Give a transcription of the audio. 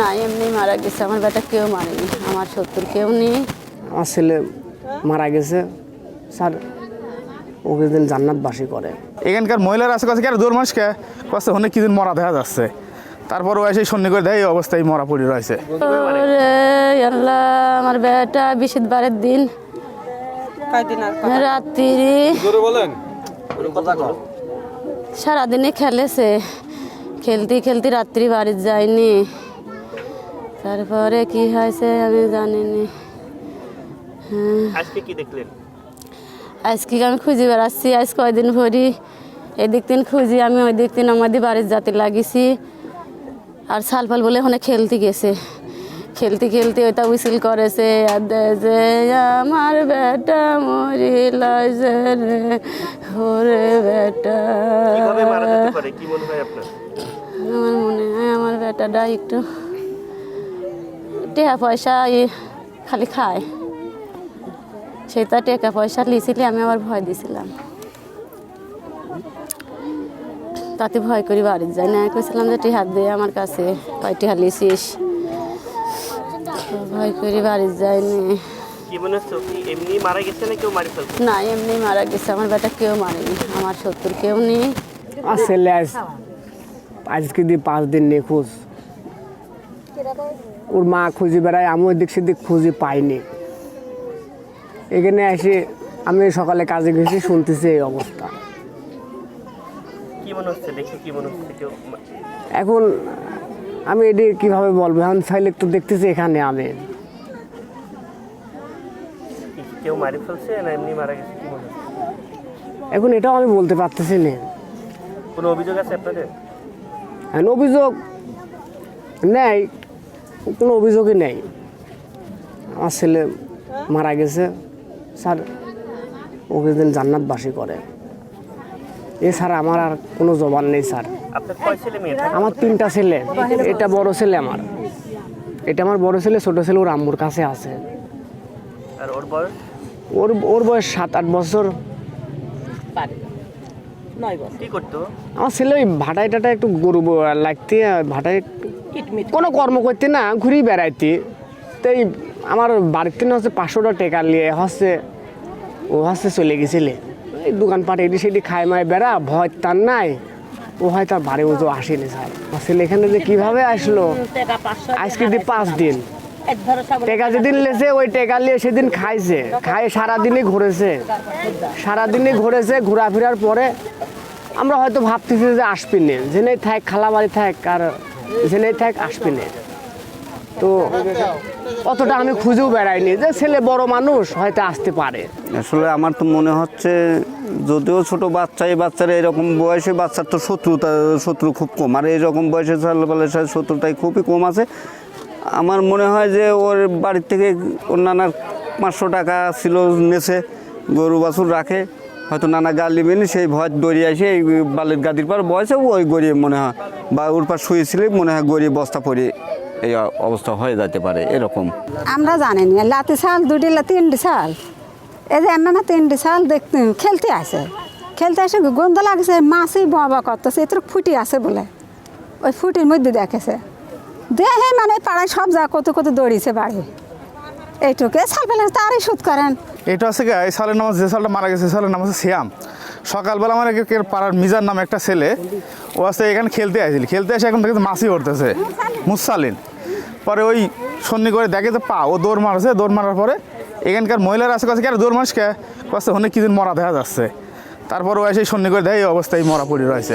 না এমনি মারা গেছে। আমার বেটা কেউ মারেনি আমার শত্রুর কেউ নেই। আমার ছেলে মারা গেছে। স্যার ওকে দিন জান্নাতবাসী করে। এখানকার মহিলারা আছে কাছে কি আর দূর মানুষকে কাছে অনেক কিছুদিন মরা দেখা যাচ্ছে। তারপর ও এসে সন্নি করে দেয় এই অবস্থায় মরা পড়ে রয়েছে। ওরে আল্লাহ আমার বেটা বিশিত বারের দিন। রাত্রি। সারাদিনে খেলেছে। খেলতে খেলতে রাত্রি বাড়ি যায়নি। তারপরে কি হয়েছে আমি জানিনি। আজকে কি দেখলেন? আজকে আমি খুঁজি বেড়াচ্ছি আজ কয়দিন ভরি এদিক দিন খুঁজি আমি ওই দিক দিন আমাদের বাড়ির যাতে লাগিয়েছি আর সালফাল বলে ওখানে খেলতে গেছে। খেলতে খেলতে ওইটা উইসিল করেছে আর যে আমার বেটা মরিল যে রে ওরে বেটা। মারা হয় আমার মনে হয় আমার বেটাটা একটু টাকা পয়সা ই খালি খায়। সেই সেটা টাকা পয়সা লিছিলে আমি আবার ভয় দিছিলাম। তাতে ভয় করি বাড়ি যাই। না কইছিলাম যে টিহাত দিয়ে আমার কাছে কয় টিহা লিছিস? ভয় করি বাড়ি যায়নি কি হচ্ছে ও কি এমনি মারা গেছে না কেউ মারি না এমনি মারা গেছে। আমার বেটা কেউ মারেনি। আমার শত্রুর কেউ নেই। আজকে দিয়ে পাঁচ দিন নিখোঁজ। ওর মা খুঁজে বেড়ায় আমি ওই দিক সেদিক খুঁজে পাইনি। এখানে এসে আমি সকালে কাজে গেছি শুনতেছি এই অবস্থা। এখন আমি এটি কীভাবে বলব? এখন চাইলে একটু দেখতেছি এখানে আমি। কেউ মারি ফেলছে না এমনি মারা গেছে? কি হচ্ছে? এখন এটাও আমি বলতে পারতেছি না। কোনো অভিযোগ আছে আপনাদের? অভিযোগ নেই। কোনো অভিযোগই নেই। আমার ছেলে মারা গেছে। স্যার ওকে দিন জান্নাতবাসী করে। এছাড়া আমার আর কোনো জবান নেই স্যার। আপনার কয় ছেলে মেয়ে? থাকে? আমার তিনটা ছেলে। এটা বড় ছেলে আমার। এটা আমার বড় ছেলে ছোট ছেলে ওর আম্মুর কাছে আছে। ওর বয়স? ওর ওর বয়স সাত আট বছর। কি আমার ছেলে ওই ভাটাই টাটা একটু গরু লাগতে ভাটায় কোনো কর্ম করতে না ঘুরি বেড়াইতে। তাই আমার বাড়িতে না হচ্ছে পাঁচশোটা টাকা নিয়ে হচ্ছে ও হচ্ছে চলে গেছিলে। এই দোকানপাট এটি সেটি খায় মায় বেড়া ভয় তার নাই। ও হয় তার বাড়ি মতো আসেনি স্যার। ছেলে এখানে যে কীভাবে আসলো? আজকে দিয়ে পাঁচ দিন। টেকা যেদিন লেছে ওই টেকা নিয়ে সেদিন খাইছে। খাই সারাদিনই ঘুরেছে। সারাদিনই ঘুরেছে ঘোরাফেরার পরে আমরা হয়তো ভাবতেছি যে আসবি নে জেনেই থাক খালাবাড়ি থাক আর জেনেই থাক, আসবে না। তো অতটা আমি খুঁজেও বেড়াইনি যে ছেলে বড় মানুষ হয়তো আসতে পারে। আসলে আমার তো মনে হচ্ছে যদিও ছোট বাচ্চা, এই বাচ্চারা এরকম বয়সে বাচ্চার তো শত্রুতা, শত্রু খুব কম। আর এইরকম বয়সে ছেলেবেলার সাথে শত্রুতাই খুবই কম আছে। আমার মনে হয় যে ওর বাড়ির থেকে ওর নানার পাঁচশো টাকা ছিল নেছে, গরু বাছুর রাখে। হয়তো নানা গা লিবেনি সেই ভয় দড়িয়ে আসে এই বালির গাদির পর। বয়সে ওই গড়িয়ে মনে হয়। বা ওর পার শুয়েছিলে মনে হয় গড়িয়ে বস্তা পরে এই অবস্থা হয়ে যেতে পারে এরকম। আমরা জানি না লাতি সাল দুটি লা- তিনটি সাল এই যে এমন তিনটি সাল দেখতে খেলতে আসে। খেলতে আসে গন্ধ লাগছে মাছই বাবা করতেছে এত ফুটি আছে বলে। ওই ফুটির মধ্যে দেখেছে। দেখে মানে পাড়ায় সব যা কত কত দৌড়িয়েছে বাড়ি। এইটুকু সাল ফেলে তারই সুদ করেন। এটা হচ্ছে কি এই সালের নাম যে সালটা মারা গেছে সালের নাম হচ্ছে শ্যাম। সকালবেলা আমার এক- এক পাড়ার মিজার নামে একটা ছেলে ও আছে এখানে খেলতে আসছিল খেলতে এসে এখন দেখে মাছই পড়তেছে মুসালিন পরে ওই সন্নি করে দেখে যে পা ও দৌড় মারছে দৌড় মারার পরে এখানকার মহিলার আছে কাছে কেন আর দৌড় কে? কাছে অনেক কিছুদিন মরা দেখা যাচ্ছে। তারপর ও এসে সন্নি করে দেয় এই অবস্থায় মরা পড়ে রয়েছে।